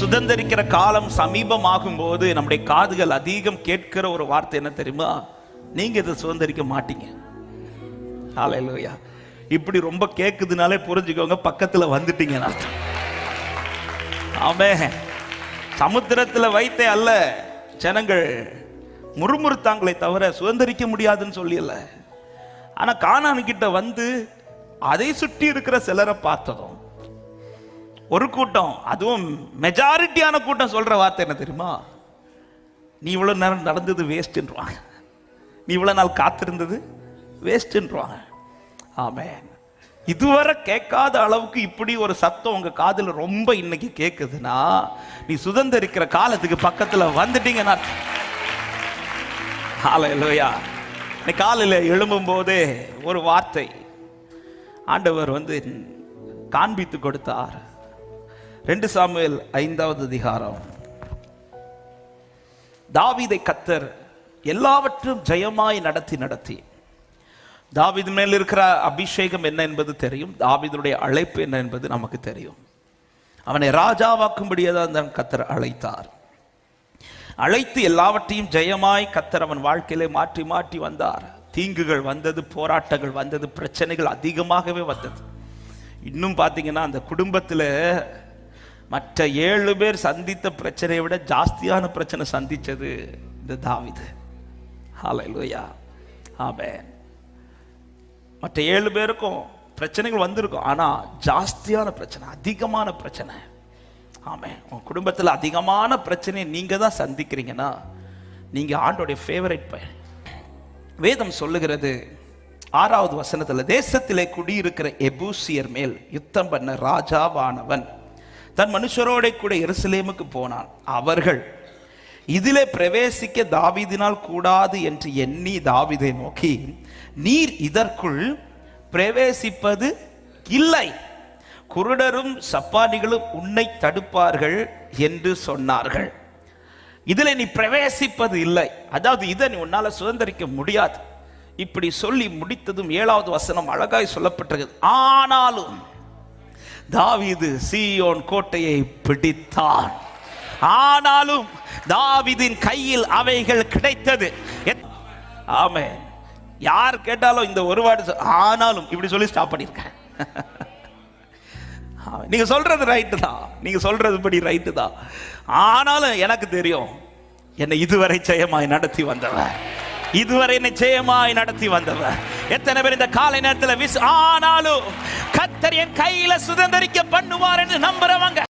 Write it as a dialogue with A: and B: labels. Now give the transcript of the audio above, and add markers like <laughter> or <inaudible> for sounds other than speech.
A: சுதந்திரிக்கிற காலம் சமீபமாகும் போது நம்முடைய காதுகள் அதிகம் கேட்கிற ஒரு வார்த்தை என்ன தெரியுமா? நீங்க இதை சுதந்திரிக்க மாட்டீங்க. ஹalleluya. இப்படி ரொம்ப கேட்குதுனாலே புரிஞ்சுக்கோங்க பக்கத்தில் வந்துட்டீங்க அர்த்தம் ஆமே. சமுத்திரத்தில் வைத்தே அல்ல. ஜனங்கள் முறுமுறுத்தாங்களே தவிர சுதந்திரிக்க முடியாதுன்னு சொல்லியல ஆனால் காணான்கிட்ட வந்து அதை சுற்றி இருக்கிற சிலரை பார்த்ததும் ஒரு கூட்டம் அதுவும் மெஜாரிட்டியான கூட்டம் சொல்ற வார்த்தை என்ன தெரியுமா? நீ இவ்வளோ நேரம் நடந்தது வேஸ்ட்ன்றாங்க நீ இவ்வளோ நாள் காத்திருந்தது வேஸ்ட்ன்றாங்க ஆமே இதுவரை கேட்காத அளவுக்கு இப்படி ஒரு சத்தம் உங்கள் காதில் ரொம்ப இன்னைக்கு கேட்குதுன்னா நீ சுதந்திரிக்கிற காலத்துக்கு பக்கத்தில் வந்துட்டீங்கன்னா இல்லையா நீ காலையில் எழும்பும் போதே ஒரு வார்த்தை. ஆண்டவர் வந்து காண்பித்து கொடுத்தார். ரெண்டு சாமுவேல் ஐந்தாவது அதிகாரம். தாவிதை கத்தர் எல்லாவற்றும் ஜெயமாய் நடத்தி நடத்தி. தாவிது மேல் இருக்கிற அபிஷேகம் என்ன என்பது தெரியும். தாவிதனுடைய அழைப்பு என்ன என்பது நமக்கு தெரியும். அவனை ராஜாவாக்கும்படியதான் தான் கத்தர் அழைத்தார். அழைத்து எல்லாவற்றையும் ஜெயமாய் கத்தர் அவன் வாழ்க்கையிலே மாற்றி மாற்றி வந்தார். தீங்குகள் வந்தது போராட்டங்கள் வந்தது பிரச்சனைகள் அதிகமாகவே வந்தது. இன்னும் பார்த்தீங்கன்னா அந்த குடும்பத்தில் மற்ற ஏழு பேர் சந்தித்த பிரச்சனையை விட ஜாஸ்தியான பிரச்சனை சந்தித்தது இந்த தாவிது. ஹாலையா ஆமென். மற்ற ஏழு பேருக்கும் பிரச்சனைகள் வந்திருக்கும். ஆனால் ஜாஸ்தியான பிரச்சனை அதிகமான பிரச்சனை. ஆமே உன் குடும்பத்தில் அதிகமான பிரச்சனையை நீங்கள் தான் சந்திக்கிறீங்கன்னா நீங்கள் ஆண்டோடைய ஃபேவரட் பையன். வேதம் சொல்லுகிறது ஆறாவது வசனத்தில் தேசத்திலே குடியிருக்கிற எபூசியர் மேல் யுத்தம் பண்ண ராஜாவானவன். தன் மனுஷரோட கூட எருசலேமுக்கு போனான். அவர்கள் இதிலே பிரவேசிக்க தாவிதினால் கூடாது என்று எண்ணி தாவிதை நோக்கி நீர் இதற்குள் பிரவேசிப்பது இல்லை. குருடரும் சப்பானிகளும் உன்னை தடுப்பார்கள் என்று சொன்னார்கள். இதில் நீ பிரவேசிப்பது இல்லை. அதாவது இதை நீ உன்னால் சுதந்திரிக்க முடியாது. இப்படி சொல்லி முடித்ததும் ஏழாவது வசனம் அழகாய் சொல்லப்பட்டிருக்கு ஆனாலும் தாவிது சீயோன் கோட்டையை பிடித்தான். ஆனாலும் தாவீதின் கையில் அவைகள் கிடைத்தது. ஆமே யார் கேட்டாலும் இந்த ஒரு வார்த்தை ஆனாலும் இப்படி சொல்லி ஸ்டாப் பண்ணியிருக்கேன் <laughs> நீங்க சொல்றது ரைட்டு தான். நீங்க சொல்றது படி ரைட்டு தான். ஆனாலும் எனக்கு தெரியும் என்னை இதுவரை ஜெயமாய் நடத்தி வந்தவர். இதுவரை என்னை ஜெயமாய் நடத்தி வந்தவர். எத்தனை பேர் இந்த காலை நேரத்தில் விஸ் ஆனாலும் கத்தர் என் கையில சுதந்திரிக்க பண்ணுவார் என்று நம்புறவங்க.